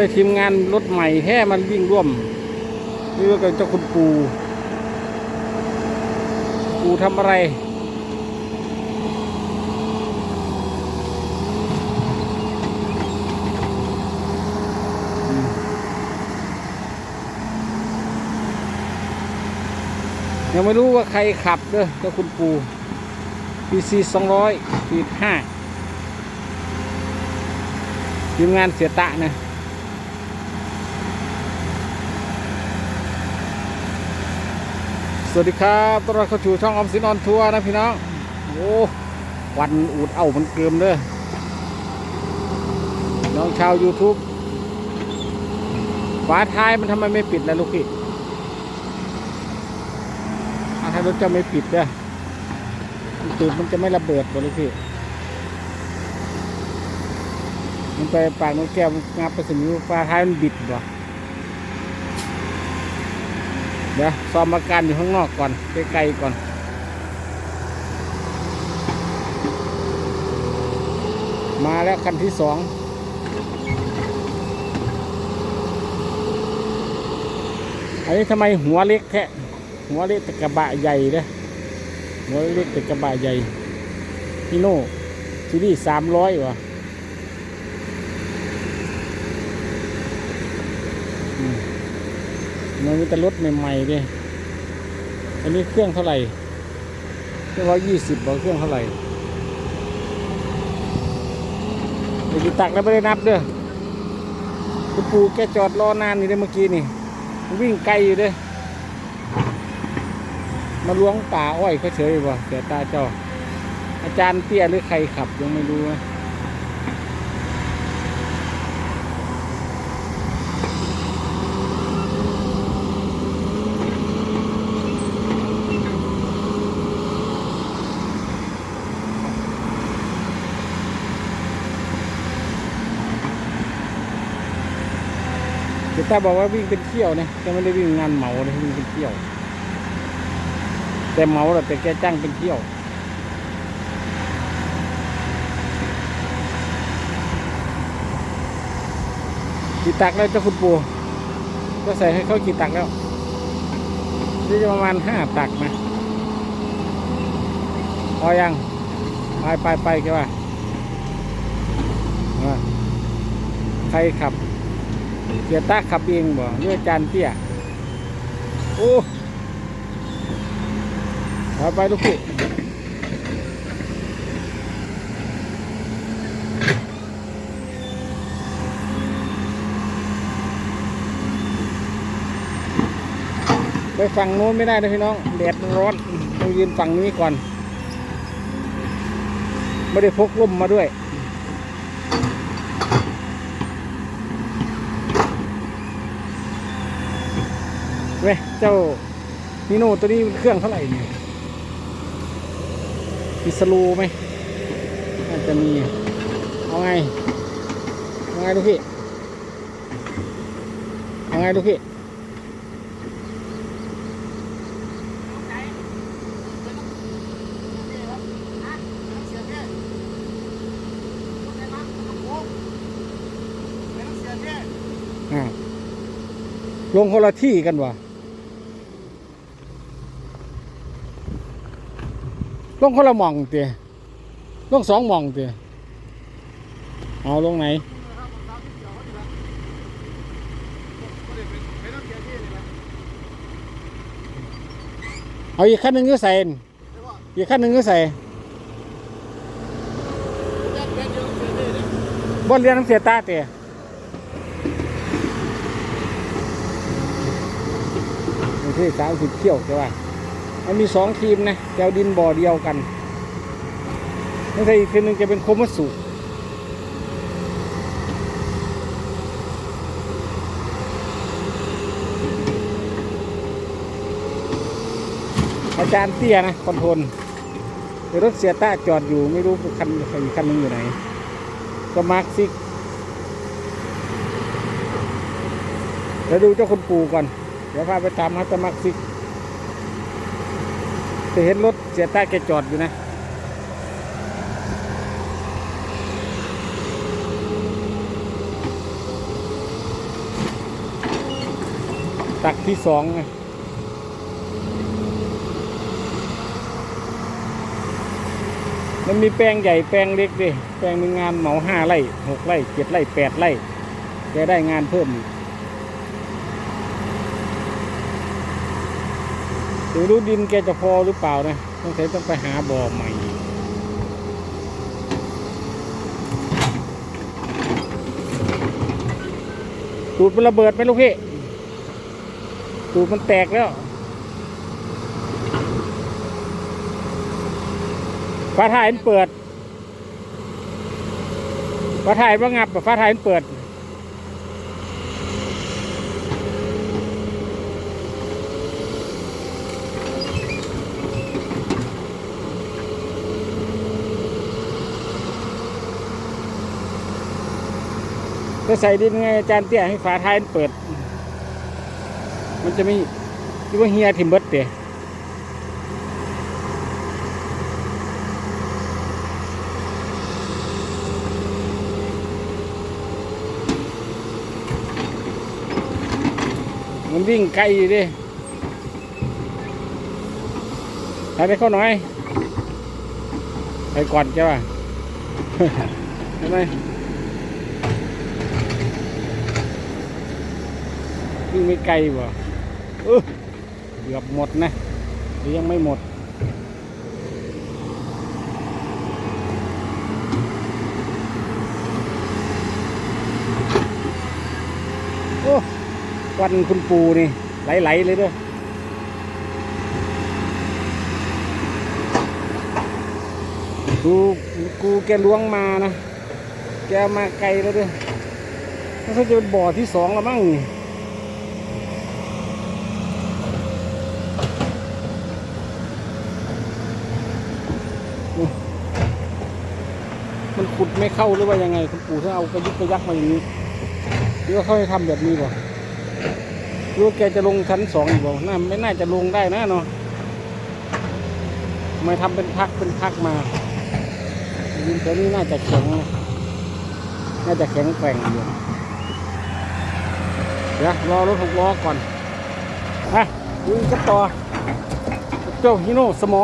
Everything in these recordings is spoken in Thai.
ได้ทีมงานรถใหม่แค่มันวิ่งร่วมนี่ว่ากับเจ้าคุณปูปูทำอะไรยังไม่รู้ว่าใครขับเด้อเจ้าคุณปู PC สองร้อยีห้าทีมงานเสียตะนะ วัสดีครับต้อนรับเข้าสู่ช่องออมสินออนทัวร์นะพี่น้อง โอ้วันอูดเอามันเกิมเด้อน้องชาว YouTube ฝาท้ายมันทำไมไม่ปิดล่ะลูกพี่อะถ้ารถจะไม่ปิดเด้อตูดมันจะไม่ระเบิดบ่เลยพี่ มันไปปากนกแก้วมันงับไปสมิวฟ้าท้ายมันบิดบ่ เดี๋ยวซ้อมอาการอยู่ข้างนอกก่อนไกลๆก่อนมาแล้วคันที่สองอันนี้ทำไมหัวเล็กแท้หัวเล็กแต่กระบะใหญ่เด้อหัวเล็กแต่กระบะใหญ่พี่โน่ซีรีส์สามร้อยวะอืม มันมีแต่รถใหม่ๆเด้อันนี้เครื่องเท่าไหร่เครื่องร้อยยี่สิบบอกเครื่องเท่าไหร่เดี๋ยวตักแล้วไม่ได้นับเด้อคุณปู่แกจอดรอนานนี่เด้เมื่อกี้นี่ วิ่งไกลอยู่เด้มาล้วงป่าอ้อยเขาเฉยบ่เสียตาเจ้าอาจารย์เตี้ยหรือใครขับยังไม่รู้นะ ตาบอกว่าวิ่งเป็นเที่ยวนะแกไม่ได้วิ่งงานเหมาเลยวิ่งเป็นเที่ยว แต่เหมาแต่แกจ้างเป็นเที่ยวกี่ตักแล้วเจ้าคุณปู่ก็ใส่ให้เขากี่ตักแล้วนี่จะประมาณห้าตักนะพอยังไปไปไปแกว่ว่าใครขับ เสียตาขับเองบ่เรืออาจานเตี้ยโอ้ไปไปลูกพี่ไปฝั่งโน้นไม่ได้นะพี่น้องแดดมันร้อนต้องยืนฝั่งนี้ก่อน ไม่ได้พกร่มมาด้วย ว้ยเจ้านิโน่ตัวนี้เครื่องเท่าไหร่เนี่ยมีสลูไหมน่าจะมี เอาไง เอาไงลูกพี่ เอาไงลูกพี่อ่าลงคนละที่กันวะ ลงคนละหม่องเตียลงสองหม่องเตียเอาลงไหนเอาอีกขั้นหนึ่งก็ใส่นอีกขั้นหนึ่งก็ใส่บนเรียนน้ำเสียตาเตียอยู่ที่สามสิบเที่ยวใช่ป่ะมัันมีสองทีมนะแกวดินบ่อเดียวกันไม่ใช่อีกทีมหนึงจะเป็นโคมัสุอาจารย์เตี้ยนะคอนโทรลรถเสียต้าจอดอยู่ไม่รู้คันอีกคันหนึงอยู่ไหน ก็มาร์คซิกเดี๋ยวดูเจ้าคุณปู่ก่อน เดี๋ยวพาไปตามฮัตตมักซิก แต่เห็นรถเสียต้แกจอดอยู่นะตักที่สองไงมันมีแปลงใหญ่แปลงเล็กดิ แปลงหนึ่งานเหมาห้าไร่หกไร่เจ็ดไร่แปดไร่จะได้งานเพิ่ม อีกเดี๋ยวรู้ดินแกจะพอหรือเปล่านะต้องใช้ต้องไปหาบ่อใหม่อีกตูดมันระเบิดไหมลูกพี่ตูดมันแตกแล้วฟ้าถ่ายมันเปิดฟ้าถ่ายว่างับฟ้าถ่ายมันเปิด ก็ใส่ดินไงอาจารย์เตี้ยให้ฝาท้ายมันเปิด มันจะไม่คิดว่าเฮียทิมเบิร์ดเตะมันวิ่งไกลอยู่ดิไปไปเข้าหน่อย ไปก่อนจ้ะทำไม วิ่งไม่ไกลบ่เออเกือบหมดนะหรือยังไม่หมดโอ้ควันคุณปูนี่ ไหลๆเลยเด้วยกูกูแกล้วงมานะ แกมาไกลแล้วด้วยน่าจะเป็นบ่อที่สองแล้วมั้งนี่ ขุดไม่เข้าหรือว่ายังไงคุณปู่ถ้าเอากระยุกกระยักมาอย่างนี้หรือว่าเขาให้ทำแบบนี้บ่หรือว่าแกจะลงชั้นสองอีกบ่น่าไม่น่าจะลงได้นะเนาะไม่ทำเป็นพักเป็นพักมาดินตัวนี้น่าจะแข็งนะน่าจะแข็งแกร่งอยู่เดี๋ยวรอรถหกล้อก่อนอะดูกันต่อเจ้าฮิโน่สมอ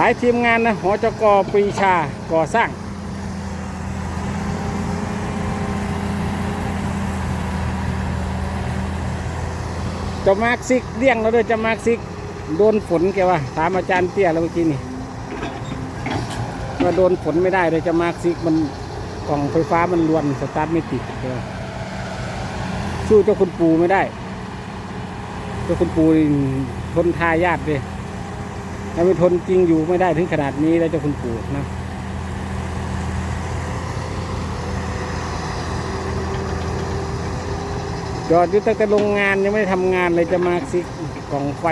หลายทีมงานนะหอจกปรีชาก่อสร้างจะมาร์กซิกเลี้ยงเราด้วยจะมาร์กซิกโดนฝนแกว่าถามอาจารย์เตี้ยแล้วเมื่อกี้นี่ว่าโดนฝนไม่ได้เลยจะมาร์กซิกมันกล่องไฟฟ้ามันรวนสตาร์ทไม่ติดแกว่าสู้เจ้าคุณปูไม่ได้ เจ้าคุณปูนี่ทนทายาทเลย ถ้าไม่ทนจริงอยู่ไม่ได้ถึงขนาดนี้แล้วเจะคุณปู่นะจอดอยู่ตั้งแต่โรงงานยังไม่ได้ทำงานเลยจะมาซิกกล่องไฟ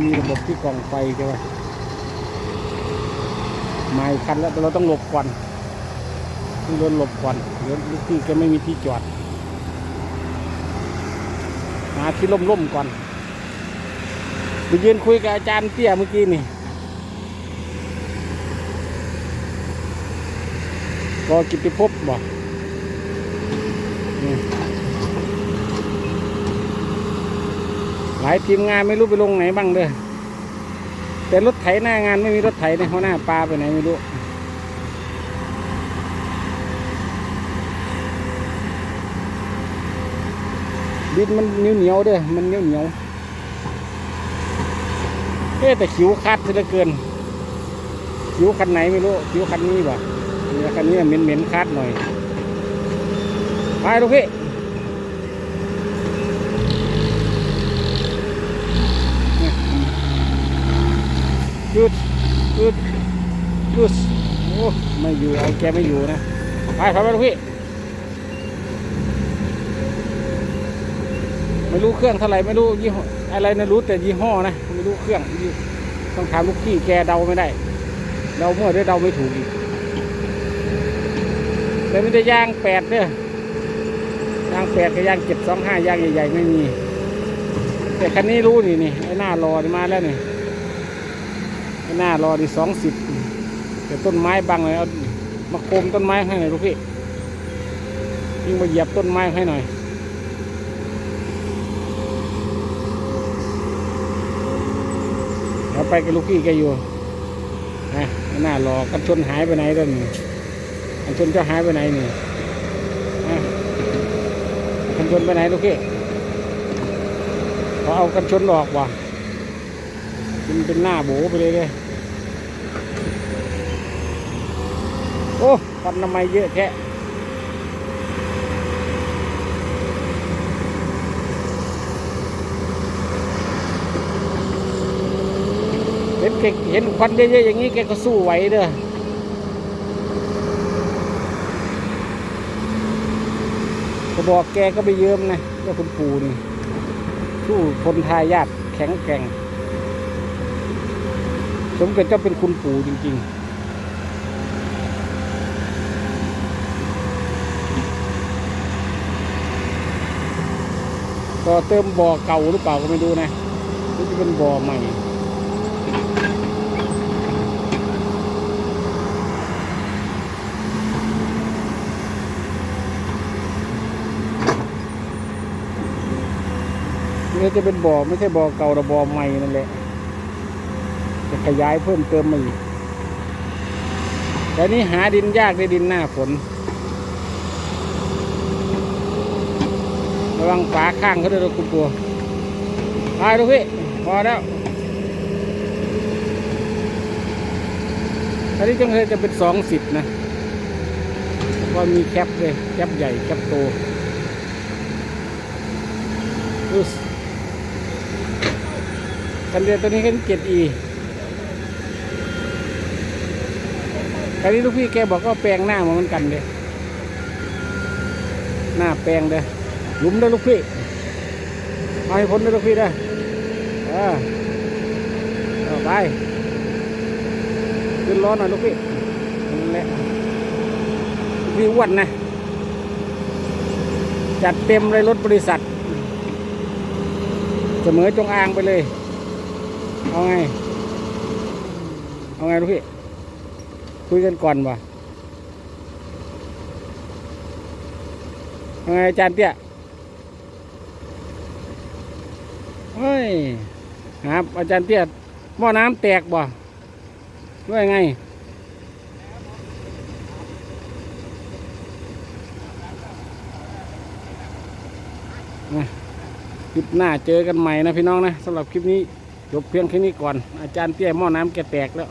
มีระบบที่กล่องไฟใช่ไหมมาอีกคันแล้วเราต้องหลบก่อนต้องโดนหลบก่อนเดี๋ยวลูกพี่แกไม่มีที่จอดหาที่ร่มๆก่อนไปยืนคุยกับอาจารย์เตี้ยเมื่อกี้นี่ ก็กิติภพบอกหลายทีมงานไม่รู้ไปลงไหนบ้างเด้อแต่รถไถหน้างานไม่มีรถไถในหัวหน้าปลาไปไหนไม่รู้ดินมันเหนียวเหนียวๆเด้อมันเหนียวเหนียวๆเอ๊แต่ขิวคัดซะเหลือเกินคิ้วคันไหนไม่รู้คิ้วคันนี้บ่ นี่ยคันนี้เหม็นเหม็นคัดหน่อย ไปลูกพี่ยุดยุดยุดโอ้ไม่อยู่เอาแกไม่อยู่นะ ไปไปไปลูกพี่ไม่รู้เครื่องเท่าไหร่ไม่รู้ยี่ห้ออะไรนะรู้แต่ยี่ห้อนะไม่รู้เครื่องต้องถามลูกพี่แกเดาไม่ได้เดาเมั่วด้เดาไม่ถูกอีก แต่ไม่ได้ย่างแปดเนี่ยย่างแปดกับย่างเจ็ดสองห้าย่างใหญ่ๆไม่มี แต่คันนี้รู้นี่นี่ไอ้หน้ารอมาแล้วนี่ไอ้หน้ารอดีสองสิบแต่ต้นไม้บังเลยเอามาโคมต้นไม้ให้หน่อยลูกพี่ยิ่งมาเหยียบต้นไม้ให้หน่อยเดี๋ยวไปกับลูกพี่แกอยู่นะไม่น่ารอกันชนหายไปไหนแล้วนี่ กันชนจะหายไปไหนนี่นะกันชนไปไหนลูกพี่เขาเอากันชนออกว่ะมันเป็นหน้าโบไปเลยเลยโอ้ควันทำไมเยอะแค่เห็นแกเห็นควันเยอะๆอย่างนี้แกก็สู้ไหวเด้อ ก็บอกแกก็ไปเยิ้มนะเจ้าคุณปู่นี่สู้คนทายาทแข็งแกร่ง สมกับเจ้าเป็นคุณปู่จริงๆก็เติมบ่อเก่าหรือเปล่าก็ไม่รู้นะหรือจะเป็นบ่อใหม่ นี่จะเป็นบ่อไม่ใช่บ่อเก่าแต่บ่อใหม่นั่นแหละ จะขยายเพิ่มเติมมาอีกแต่นี้หาดินยากในดินหน้าฝน ระวังฝาข้างเขาด้วยนะคุณปัวไปลูกพี่พอแล้วอันนี้จังเลยจะเป็นสองสิบนะเพราะมีแคปเลย แคปใหญ่ แคปโตอุ สกันเดียตัวนี้กันเจ็ดอีอันนี้ลูกพี่แกบอกว่าแปลงหน้าเหมือนกันเลยหน้าแปลงเด้อหลุมเด้ลูกพี่เอาให้พ้นเด้ลูกพี่เด้อเออเอาไปขึ้นร้อนหน่อยลูกพี่นั่นแหละลูกพี่อ้วนนะจัดเต็มเลยรถบริษัท เสมอจงอางไปเลย เอาไง เอาไงลูกพี่ คุยกันก่อนวะยังไงอาจารย์เตี้ยเฮ้ยครับอาจารย์เตี้ยหม้อน้ำแตกบ่ว่ายังไงนะคลิปหน้าเจอกันใหม่นะพี่น้องนะสำหรับคลิปนี้ จบเพียงแค่นี้ก่อน อาจารย์เตี้ยหม้อน้ำแกแตกแล้ว